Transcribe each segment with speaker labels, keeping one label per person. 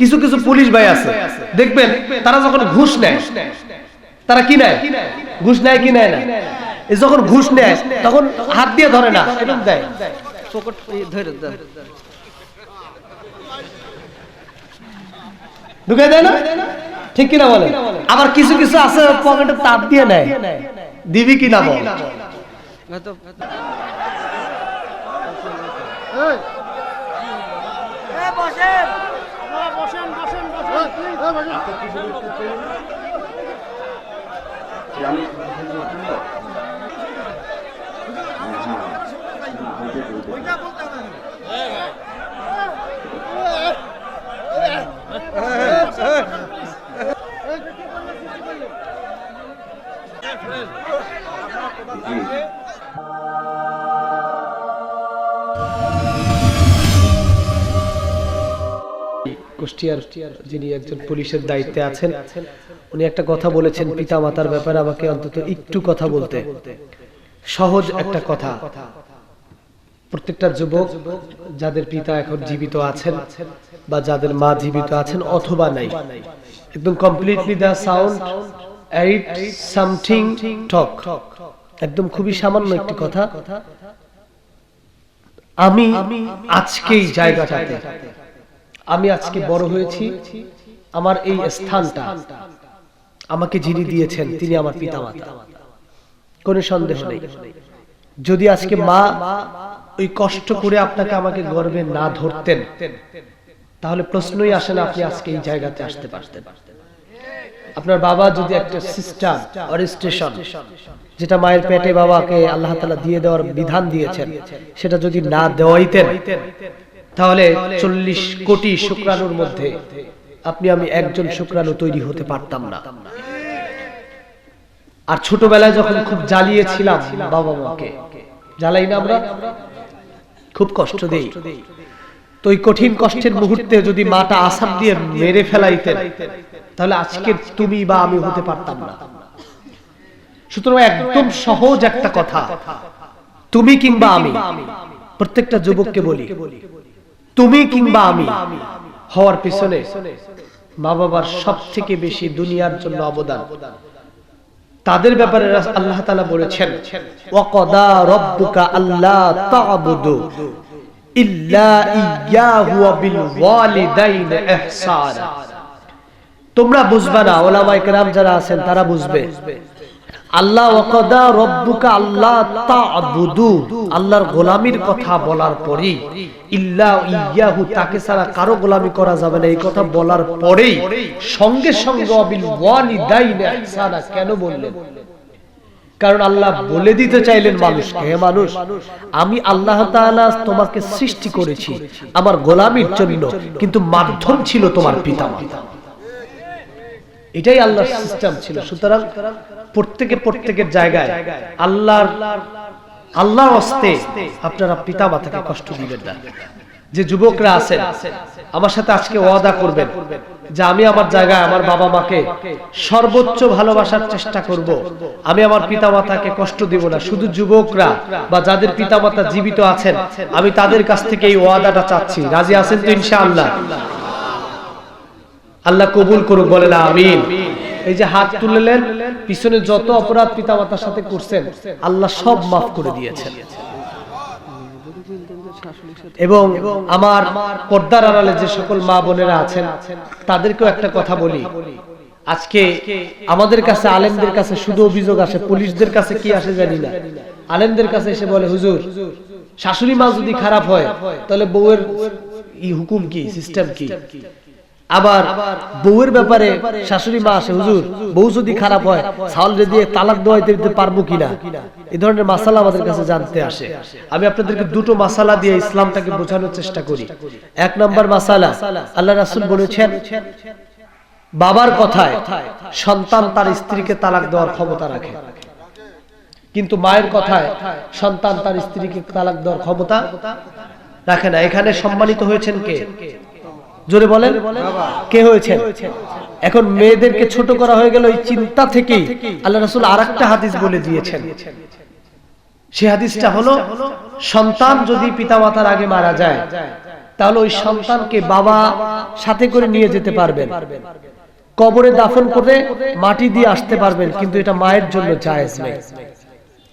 Speaker 1: কিছু কিছু পুলিশ ভাই আছে। দেখবেন তারা যখন ঘুষ নেয় তারা কি নেয়? ঘুষ নেয় কি নেয় না? যখন ঘুষ নেয় তখন হাত দিয়ে ধরে না এরকম দেয়। ঢুকে দেয় না? ঠিক কিনা বলে আবার কিছু কিছু আছে পকেটে তার দিয়ে নেয়। দিবি কিনা বল?
Speaker 2: হয়তো
Speaker 1: কুষ্টিয়ার যিনি একজন পুলিশের দায়িত্বে আছেন, উনি একটা কথা বলেছেন পিতা মাতার ব্যাপারে আমাকে অন্তত একটু কথা বলতে। সহজ একটা কথা। প্রত্যেকটা যুবক, যাদের পিতা এখন জীবিত আছেন বা যাদের মা জীবিত আছেন অথবা নাই, একদম completely the sound eight something talk একদম খুবই সামান্য একটি কথা। আমি আজকেই জায়গাটাতে আমি আজকে বড় হয়েছি। আমার এই স্থানটা। আমাকে যিনি দিয়েছেন তিনি আমার পিতামাতা। কোনো সন্দেহ নেই। যদি আজকে মা ওই কষ্ট করে আপনাকে আমাকে গর্বে না ধরতেন তাহলে প্রশ্নই আসে না আপনি আজকে এই জায়গাতে আসতে পারতেন। আপনার বাবা যদি একটা সিস্টার সিস্টেম স্টেশন যেটা মায়ের পেটে বাবাকে আল্লাহ তালা দিয়ে দেওয়ার বিধান দিয়েছেন সেটা যদি না দেওয়াইতেন তাহলে চল্লিশ কোটি শুক্রাণুর মধ্যে আপনি আমি একজন শুক্রাণু তৈরি হতে পারতাম না। আর ছোটবেলায় যখন খুব জ্বালিয়েছিলাম বাবা মাকে জ্বালাই না আমরা? খুব কষ্ট দেই। তো ওই কঠিন কষ্টের মুহূর্তে যদি মাটা আসাম দিয়ে মেরে ফেলাইতেন তাহলে আজকে তুমি বা আমি হতে পারতাম না। সুতরাং একদম সহজ একটা কথা। তুমি কিংবা আমি। প্রত্যেকটা যুবককে বলি। তুমি কিংবা আমি হওয়ার পিছনে মা বাবার সব থেকে বেশি দুনিয়ার জন্য অবদান। তাদের ব্যাপারে আল্লাহ তাআলা বলেছেন তোমরা বুঝবা না ওলামায়ে যারা আছেন তারা বুঝবে। আল্লাহ ওয়াকাদা রব্বুকা আল্লাহ তা'বুদু। আল্লাহর গোলামির কথা বলার পরেই, ইল্লা ইয়াহু, তাকে ছাড়া কারও গোলামি করা যাবে না। এই কথা বলার পরেই সঙ্গে সঙ্গে অবিল ওয়ালিদাইনি ইহসানা কেন বললেন? কারণ আল্লাহ বলে দিতে চাইলেন মানুষকে, হে মানুষ, আমি আল্লাহ তাআলা তোমাকে সৃষ্টি করেছি, আমার গোলামির জন্য, কিন্তু মাধ্যম ছিল তোমার পিতামাতা। এটাই আল্লাহর সিস্টেম ছিল। সুতরাং প্রত্যেকে প্রত্যেকের জায়গায় আল্লাহর আল্লাহর হস্তে আপনারা পিতা মাতাকে কষ্ট দিবেন না। যে যুবকরা আছেন, আমার সাথে আজকে ওয়াদা করবেন যে আমি আমার জায়গায় আমার বাবা মাকে সর্বোচ্চ ভালোবাসার চেষ্টা করব। আমি আমার পিতা মাতাকে কষ্ট দিব না। শুধু যুবকরা বা যাদের পিতা মাতা জীবিত আছেন, আমি তাদের কাছ থেকে এই ওয়াদাটা চাচ্ছি। রাজি আছেন তো ইনশাআল্লাহ? আল্লাহ কবুল করুক বলে না আমিন। এই যে হাত তুললেন, পিছনে যত অপরাধ পিতামাতার সাথে করছেন, আল্লাহ সব মাফ করে দিয়েছেন। এবং আমার পর্দার আড়ালে যে সকল মা বোনেরা আছেন, তাদেরকেও একটা কথা বলি। আজকে আমাদের কাছে আলেমদের কাছে শুধু অভিযোগ আসে, পুলিশদের কাছে কি আসে জানি না। আলেমদের কাছে এসে বলে, হুজুর, শাশুড়ি মা যদি খারাপ হয়, তাহলে বউয়ের ই হুকুম কি, সিস্টেম কি? আবার বউয়ের ব্যাপারে শাশুড়ি মা আসে হুজুর বউ যদি খারাপ হয় চাউল দিয়ে তালাক দেওয়াইতে দিতে পারব কিনা? এই ধরনের মাসালা আমাদের কাছে জানতে আসে। আমি আপনাদেরকে দুটো মাসালা দিয়ে ইসলামটাকে বোঝানোর চেষ্টা করি। এক নম্বর মাসালা। আল্লাহ রাসূল বলেছেন বাবার কথায় সন্তান তার স্ত্রীকে তালাক দেওয়ার ক্ষমতা রাখে। কিন্তু মায়ের কথায় সন্তান তার স্ত্রীকে তালাক দেওয়ার ক্ষমতা রাখে না। এখানে সম্মানিত হয়েছেন কে? জোরে বলেন, কে হয়েছে এখন মেয়েদেরকে ছোট করা হয়ে গেল এই চিন্তা থেকেই আল্লাহ রাসূল আরেকটা হাদিস বলে দিয়েছেন। সে হাদিসটা হলো, সন্তান যদি পিতামাতার আগে মারা যায়, তাহলে ওই সন্তানকে বাবা সাথে করে নিয়ে যেতে পারবেন। কবরে দাফন করে মাটি দিয়ে আসতে পারবেন, কিন্তু এটা মায়ের জন্য জায়েজ নেই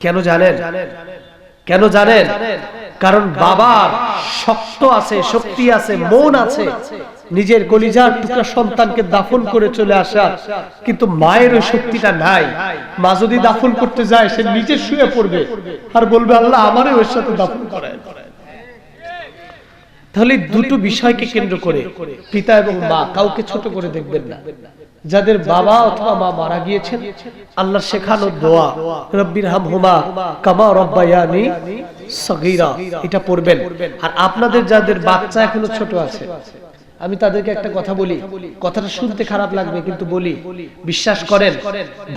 Speaker 1: কেন জানেন? কেন জানেন? কারণ বাবার শক্ত আছে শক্তি আছে মন আছে। নিজের গলিজার টুকরা সন্তানকে দাফন করে চলে আসা কিন্তু মায়ের ওই শক্তিটা নাই। মা যদি দাফন করতে যায় সে নিজে শুয়ে পড়বে। আর বলবে আল্লাহ আমারও ওর সাথে দাফন করায় তাহলে দুটো বিষয়কে কেন্দ্র করে পিতা এবং মা কাউকে ছোট করে দেখবেন না। যাদের বাবা অথবা মা মারা গিয়েছেন আল্লাহ শেখানো দোয়া রব্বির হাম হুমা কামা রব্বায়ানি সগীরা, এটা পড়বেন। আর আপনাদের যাদের বাচ্চা এখনও ছোট আছে, আমি তাদেরকে একটা কথা বলি। কথাটা শুনতে খারাপ লাগবে, কিন্তু বলি। বিশ্বাস করেন,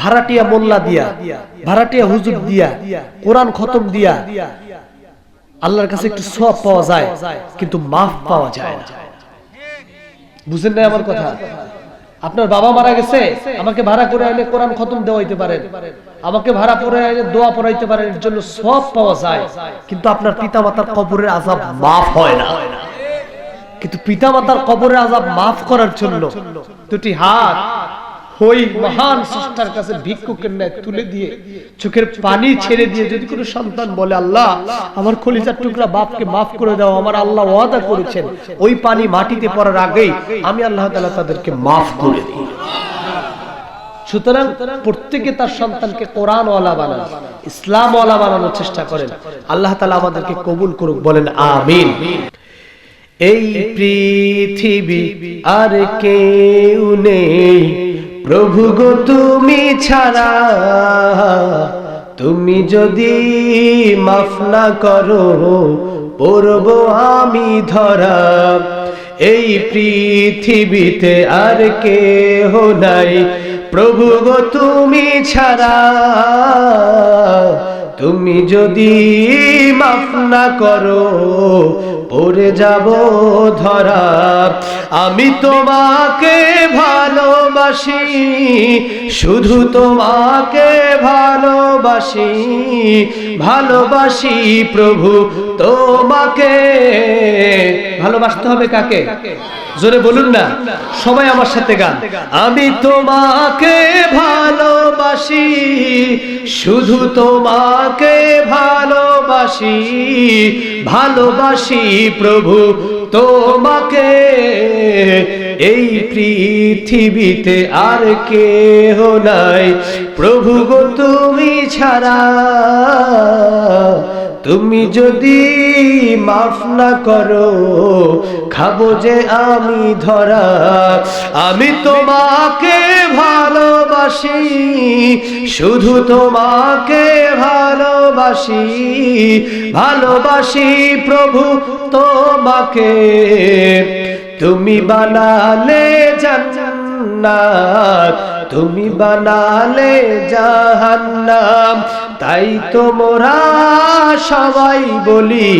Speaker 1: ভাড়াটিয়া মোল্লা দিয়া, ভাড়াটিয়া হুজুর দিয়া, কোরআন খতম দিয়া, আল্লাহর কাছে একটু সব পাওয়া যায়, কিন্তু মাফ পাওয়া যায় না। বুঝেন না আমার কথা? আপনার বাবা মারা গেছে, আমাকে ভাড়া করে আইলে কোরআন খতম দেওয়াইতে পারেন। আমাকে ভাড়া করে আইলে দোয়া পড়াইতে পারেন, এর জন্য সব পাওয়া যায়। কিন্তু আপনার পিতা মাতার কবরের আজাব মাফ হয় না। কিন্তু পিতা মাতার কবরের আজাব মাফ করার জন্য দুটি হাত ওই মহান স্রষ্টার কাছে ভিক্ষুকের ন্যায় তুলে দিয়ে চোখের পানি ছেড়ে দিয়ে যদি কোনো সন্তান বলে, আল্লাহ, আমার কলিজার টুকরা বাপকে মাফ করে দাও, আমার আল্লাহ ওয়াদা করেছেন, ওই পানি মাটিতে পড়ার আগেই আমি আল্লাহ তাআলা তাদেরকে মাফ করে দিই। সুতরাং প্রত্যেকে তার সন্তানকে কোরআন ওয়ালা বানান ইসলাম ওয়ালা বানানোর চেষ্টা করেন। আল্লাহ তাআলা আমাদেরকে কবুল করুক, বলেন আমিন। এই পৃথিবী আর কেউ নেই। প্রভু গো, তুমি ছাড়া, তুমি যদি মাফ না করো পড়ব আমি ধরা। এই পৃথিবীতে আর কেহ নাই। প্রভু গো, তুমি ছাড়া তুমি যদি মাফ না করো পড়ে যাব ধরা। আমি তোমাকে ভালোবাসি শুধু তোমাকে ভালোবাসি। ভালোবাসি প্রভু তোমাকে। ভালোবাসতে হবে কাকে? জোরে বলুন না। সবাই আমার সাথে গান। আমি তোমাকে ভালোবাসি, শুধু তোমাকে ভালোবাসি ভালোবাসি প্রভু তোমাকে এই পৃথিবীতে আর কেহ নাই। প্রভু গো তুমি ছাড়া তুমি যদি মাফ না করো, খাব যে আমি ধরা। আমি তোমাকে ভালোবাসি, শুধু তোমাকে ভালোবাসি। ভালোবাসি প্রভু তোমাকে। তুমি বানালে জান্নাত তুমি বানালে জাহান্নাম। তাই তো মোরা সবাই বলি,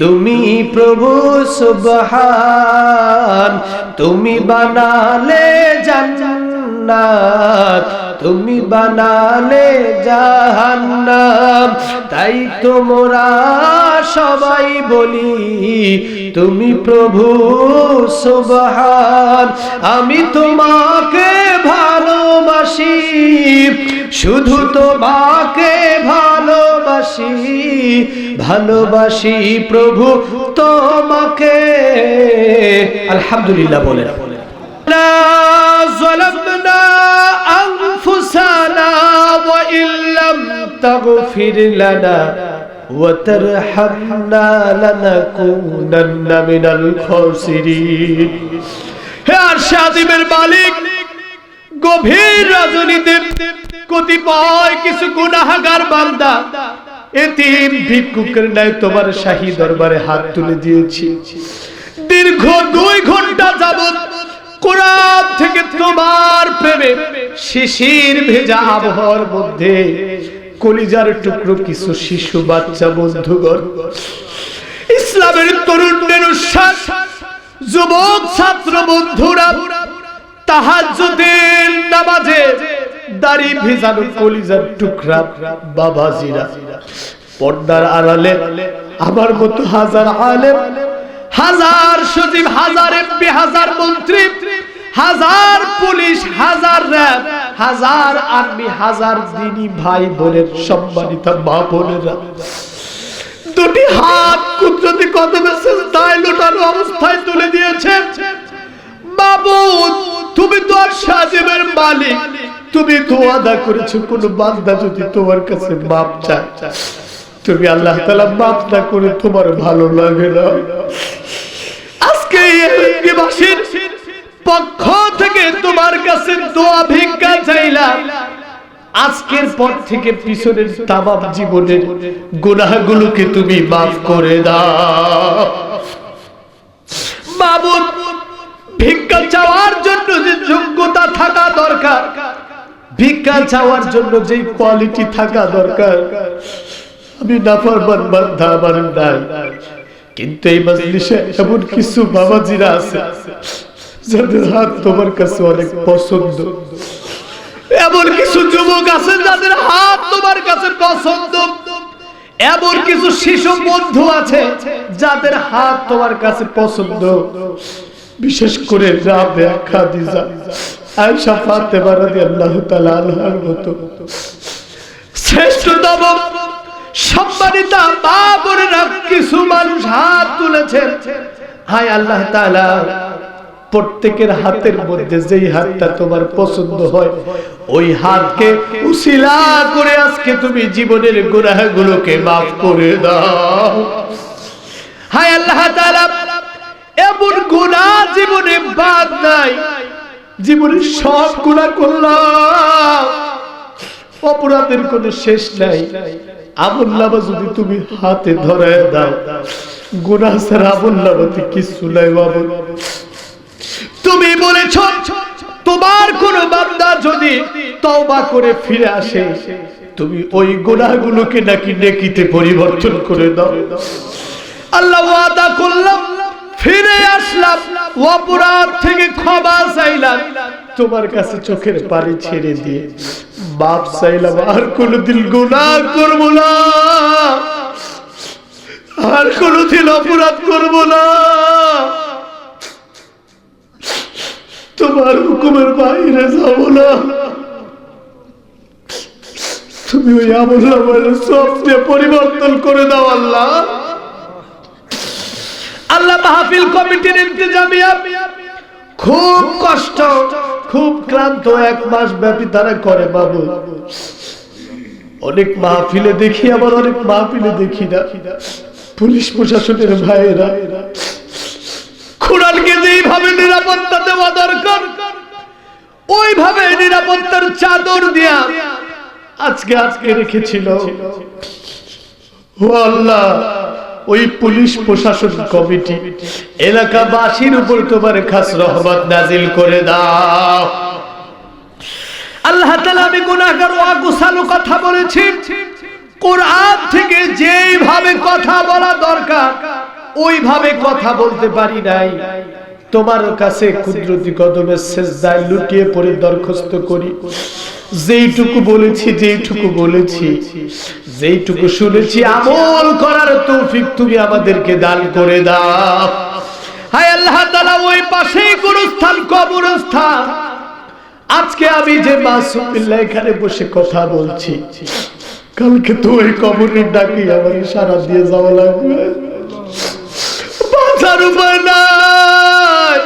Speaker 1: তুমি প্রভু সুবহান। তুমি বানালে জান্নাত তুমি বানালে জাহান্নাম। তাই তোমরা সবাই বলি, তুমি প্রভু সুবহান। আমি তোমাকে ভালোবাসি, শুধু তোমাকে ভালোবাসি। ভালোবাসি প্রভু তোমাকে। আলহামদুলিল্লাহ বলে। ظلمنا أنفسنا وإن لم تغفر لنا وترحمنا لنكونن من الخاسرين হে আরশাদিমের মালিক গভীর রজনীতে কতিপয় কিছু গুনাহগার বান্দা এতিম ভিক্ষুকের ন্যায় তোমার শাহী দরবারে হাত তুলে দিয়েছি দীর্ঘ দুই ঘন্টা যাবত কোরআন থেকে তোমার প্রেমে শিশির ভেজা আবহাওয়ার মধ্যে কলিজার টুকরো কিছু শিশু বাচ্চা বন্ধুগণ, ইসলামের তরুণদের উচ্ছ্বাস যুবক ছাত্র বন্ধুরা, তাহাজ্জুদের নামাজে দাড়ি ভেজানো কলিজার টুকরা বাবাজিরা, পর্দার আড়ালে আমার মতো হাজার আলেম হাজার সচিব, হাজার এমপি, হাজার মন্ত্রী, হাজার পুলিশ, হাজার র্যাব, হাজার আর্মি, হাজার দিনী ভাই বোনের সম্মানিত মা বোনেরা। দুটি হাত কুদরতি কদমে সেজদায় লোটানো অবস্থায় তুলে দিয়েছে। মাবুদ, তুমি তো আর সাজেবের মালিক। তুমি তো আদা করেছ, কোন বান্দা যদি তোমার কাছে মাপ চায়। তুমি আল্লাহ তাআলা মাপ না করে তোমার ভালো লাগে না। আজকে পক্ষ থেকে তোমার কাছে দোয়া ভিক্ষা চাইলাম। আজকের পর থেকে পিছনের তামাম জীবনের তুমি মাফ করে দাও। ভিক্ষা চাওয়ার জন্য যে যোগ্যতা থাকা দরকার, ভিক্ষা চাওয়ার জন্য যে কোয়ালিটি থাকা দরকার আমি নাফরমান বান্ধা আমার নাই। কিন্তু এই মজলিসে এমন কিছু বাবাজিরা আছে, যাদের হাত তোমার কাছে অনেক পছন্দ। এমন কিছু যুবক আছে যাদের হাত তোমার কাছে পছন্দ। এমন কিছু শিশু বন্ধু আছে যাদের হাত তোমার কাছে পছন্দ। বিশেষ করে রাবেয়া খাদিজা, আয়েশা, ফাতেমা রাদিয়াল্লাহু তাআলা আনহার মতো। শ্রেষ্ঠতম সম্মানিতা মা বোনেরা, কিছু মানুষ হাত তুলেছেন। হায় আল্লাহ তাআলা, প্রত্যেকের হাতের মধ্যে যেই হাতটা তোমার পছন্দ হয়, ওই হাতকে উসিলা করে আজকে তুমি জীবনের গুনাহগুলোকে মাফ করে দাও। হায় আল্লাহ তাআলা, এমন গুনাহ জীবনে বাদ নাই জীবনে সব গুনাহ করলাম। অপরাধের কোনো শেষ নাই। নামা যদি তুমি হাতে ধরায় দাও নামাতে কিছু নাই বাবু তুমি বলেছ, তোমার কোন বান্দা যদি তওবা করে ফিরে আসে, তুমি ওই গুনাহগুলোকে নাকি নেকিতে পরিবর্তন করে দাও। আল্লাহ ওয়াদা করলাম, ফিরে আসলাম, অপরাধ থেকে ক্ষমা চাইলাম। তোমার কাছে চোখের পানি ছেড়ে দিয়ে বাপ চাইলাম, আর কোনদিন গুনাহ করব না। আর কোনদিন অপরাধ করব না। তোমার হুকুমের বাইরে যাব না। তুমি ওই আমল আমার সবচেয়ে পরিবর্তন করে দাও, আল্লাহ। আল্লাহ মাহফিল কমিটির ইন্তজামিয়া খুব কষ্ট, খুব ক্লান্ত, এক মাস ব্যাপী তারা করে বাবু। অনেক মাহফিলে দেখি, আবার অনেক মাহফিলে দেখি না। পুলিশ প্রশাসনের ভাইয়েরা। কোরআনকে যেইভাবে নিরাপত্তা দেওয়া দরকার, ওইভাবে নিরাপত্তার চাদর দিয়া আজকে আজকে রেখেছিল। ও আল্লাহ। ওই পুলিশ প্রশাসন কমিটি এলাকাবাসীর উপর তোমার খাস রহমত নাজিল করে দাও। আল্লাহ তাআলা আমি গুনাহগার ও অগুসালো কথা বলেছি। কোরআন থেকে যেইভাবে কথা বলা দরকার, ওইভাবে কথা বলতে পারি নাই। তোমার কাছে কুদরতি কদমের সেজদায় লুটিয়ে পড়ে দরখাস্ত করি। যেইটুকু বলেছি যেইটুকু বলেছি, যেইটুকু শুনেছি, আমল করার তৌফিক তুমি আমাদেরকে দান করে দাও। হায় আল্লাহ তাআলা, ওই পাশেই গুরুস্থান, কবরস্থান। আজকে আমি যে মাসুমিল্লাহ এখানে বসে কথা বলছি, কালকে তো ওই কবরের ডাকি আমার সারা দিয়ে যাওয়া লাগবে। বাঁচার উপায় নাই।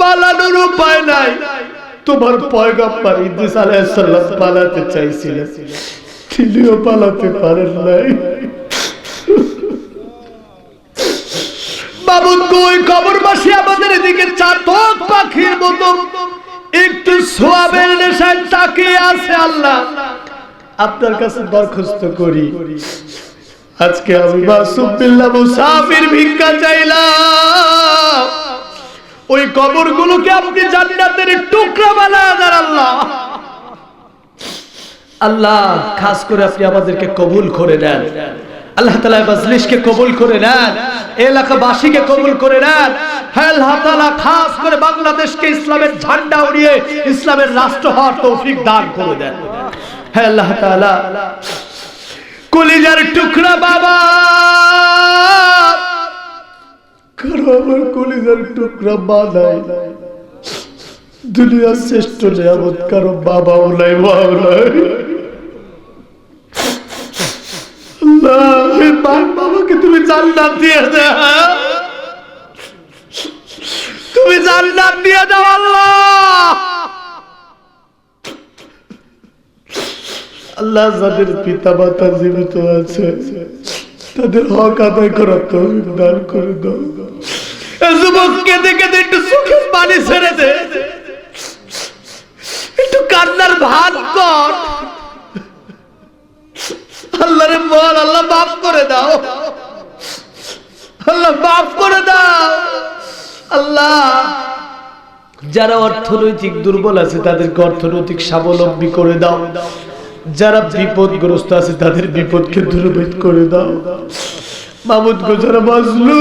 Speaker 1: পালানোর উপায় নাই। তোমার পয়গম্বর ইদ্রিস আলাইহিস সালাম পালাতে চাইছিলেন। তিনিও পালাতে পারেন নাই। আপনার কাছে দরখাস্ত করি। আজকে আমি মাসুম বিল্লাহ মুসাফির ভিক্ষা চাইলাম। ওই কবরগুলোকে আপনি জান্নাতের টুকরা বানায় দেন আল্লাহ। আল্লাহ, খাস করে আপনি আমাদেরকে কবুল করে নেন। আল্লাহ তালা মজলিসকে কবুল করে নেন। এলাকাবাসীকে কবুল করে নেন। আল্লাহ খাস করে বাংলাদেশকে ইসলামের ঝান্ডা উড়িয়ে ইসলামের রাষ্ট্র হওয়ার তৌফিক দান করে দেন। হ্যাঁ আল্লাহ কলিজার টুকরা বাবা। কারও আমার কলিজার টুকরা মা নাই। দুনিয়ার শ্রেষ্ঠ নিয়ামত কারও বাবাও নাই, মাও নাই। বাবাকে তুমি জান্নাত দিয়ে দাও। তুমি জান্নাত দিয়ে দাও আল্লাহ। আল্লাহ যাদের পিতা মাতা জীবিত আছে, তাদের হক আদায় করা তো দান করে দাও। একটু চোখে পানি ছেড়ে দে। একটু কান্নার ভাত কর। আল্লাহ মাফ করে দাও। আল্লাহ মাফ করে দাও। আল্লাহ, যারা অর্থনৈতিক দুর্বল আছে, তাদেরকে অর্থনৈতিক স্বাবলম্বী করে দাও। যারা বিপদগ্রস্ত আছে, তাদের বিপদকে দূরভেদ করে দাও। মামুদ গো, যারা বাজলু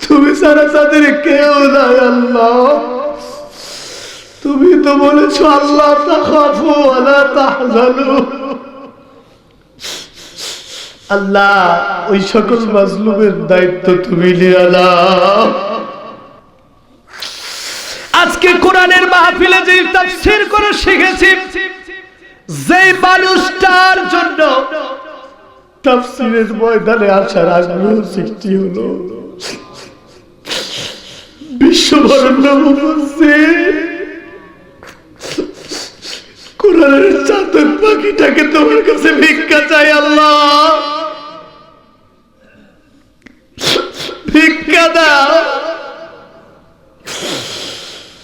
Speaker 1: তুমি সারা তাদের কেউ নাই, আল্লাহ। তুমি তো বলেছ, আল্লাহ তাহজানু। আল্লাহ, ওই সকল মাজলুমের দায়িত্ব তুমি নিয়ে নাও। আজকে কোরআনের মাহফিলে যে তাফসীর করে শিখেছি যে মানুষটার জন্য তাফসীরের ময়দানে আসার আগ্রহ সৃষ্টি হলো। বিশ্ববরণ্য কোরআনের চাতক পাখিটাকে তোমার কাছে ভিক্ষা চাই আল্লাহ ভিক্ষা দাও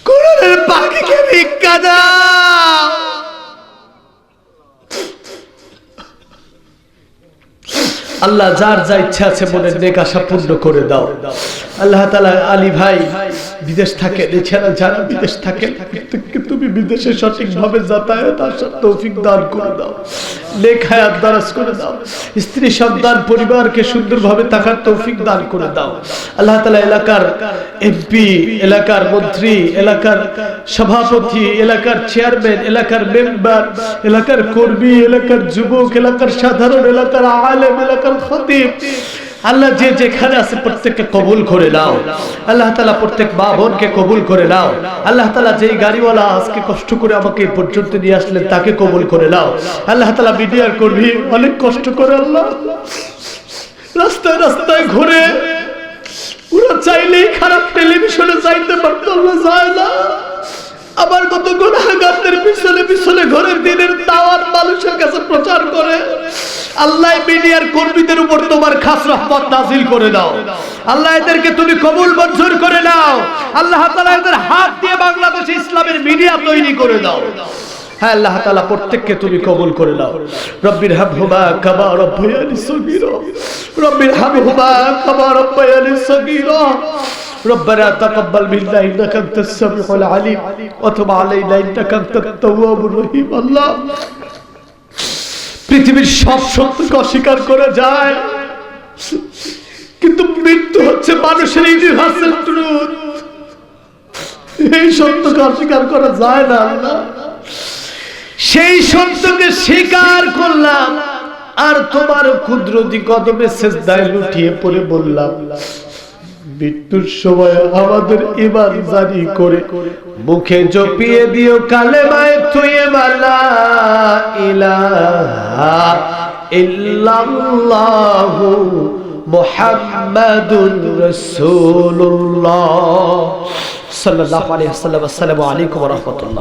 Speaker 1: কোরআনের পাখিকে ভিক্ষা দাও আল্লাহ যার যা ইচ্ছা আছে মনের নেক আশা পূর্ণ করে দাও। আল্লাহ তালা আলী ভাই বিদেশ থাকে এছাড়া যারা বিদেশ থাকে বিদেশে সঠিকভাবে যাতায়াত আসার তৌফিক দান করে দাও। হায়াত দারাজ করে দাও। স্ত্রী, সন্তান, পরিবারকে সুন্দরভাবে থাকার তৌফিক দান করে দাও। আল্লাহ তালা এলাকার এমপি এলাকার মন্ত্রী, এলাকার সভাপতি, এলাকার চেয়ারম্যান এলাকার মেম্বার এলাকার কর্মী, এলাকার যুবক, এলাকার সাধারণ, এলাকার আলেম, এলাকার খতিব আল্লাহ যে যেখানে আছে প্রত্যেককে কবুল করে নাও। আল্লাহ তালা প্রত্যেক মা বোনকে কবুল করে নাও। আল্লাহ তালা যেই গাড়িওয়ালা আজকে কষ্ট করে আমাকে এই পর্যন্ত নিয়ে আসলেন, তাকে কবুল করে নাও। আল্লাহ তালা মিডিয়ার কর্মী, অনেক কষ্ট করে আল্লাহ। রাস্তায় রাস্তায় ঘুরে ওরা চাইলেই খারাপ টেলিভিশনে চাইতে পারতো, আল্লাহ যায় না। আবার কত গুণাগারদের পিছনে পিছনে ঘরের দিনের তাওয়ার মানুষের কাছে প্রচার করে। আল্লাহ মিডিয়ার কর্মীদের উপর তোমার খাস রহমত নাজিল করে দাও আল্লাহ এদেরকে তুমি কবুল মঞ্জুর করে নাও আল্লাহ তাআলা এদের হাত দিয়ে বাংলাদেশে ইসলামের মিডিয়া তৈরি করে দাও হ্যাঁ আল্লাহ তাআলা প্রত্যেককে তুমি কবুল করে নাও রব্বির হাবহুমা কামা রব্বায়ানি সগীরা রব্বির হাবহুমা কামা রব্বায়ানি সগীরা ربنا تقبل منا انك انت السميع العليم وتب علينا انك انت التواب الرحيم الله পৃথিবীর সব সত্যকে অস্বীকার করা যায়। কিন্তু মৃত্যু হচ্ছে মানুষের ইউনিভার্সাল ট্রুথ এই সত্যকে অস্বীকার করা যায় না। সেই সত্যকে স্বীকার করলাম। আর তোমার কুদরতি কদমে শেষদায় লুটিয়ে পড়ে বললাম মৃত্যুর সময় আমাদের ইমান জারি করে। মুখে জপিয়ে দিও কালে মায় তুই মালা, ইলাহা ইল্লাল্লাহু মুহাম্মাদুর রাসূলুল্লাহ। সাল্লাল্লাহু আলাইহি ওয়াসাল্লাম, আসসালামু আলাইকুম ওয়া রাহমাতুল্লাহ।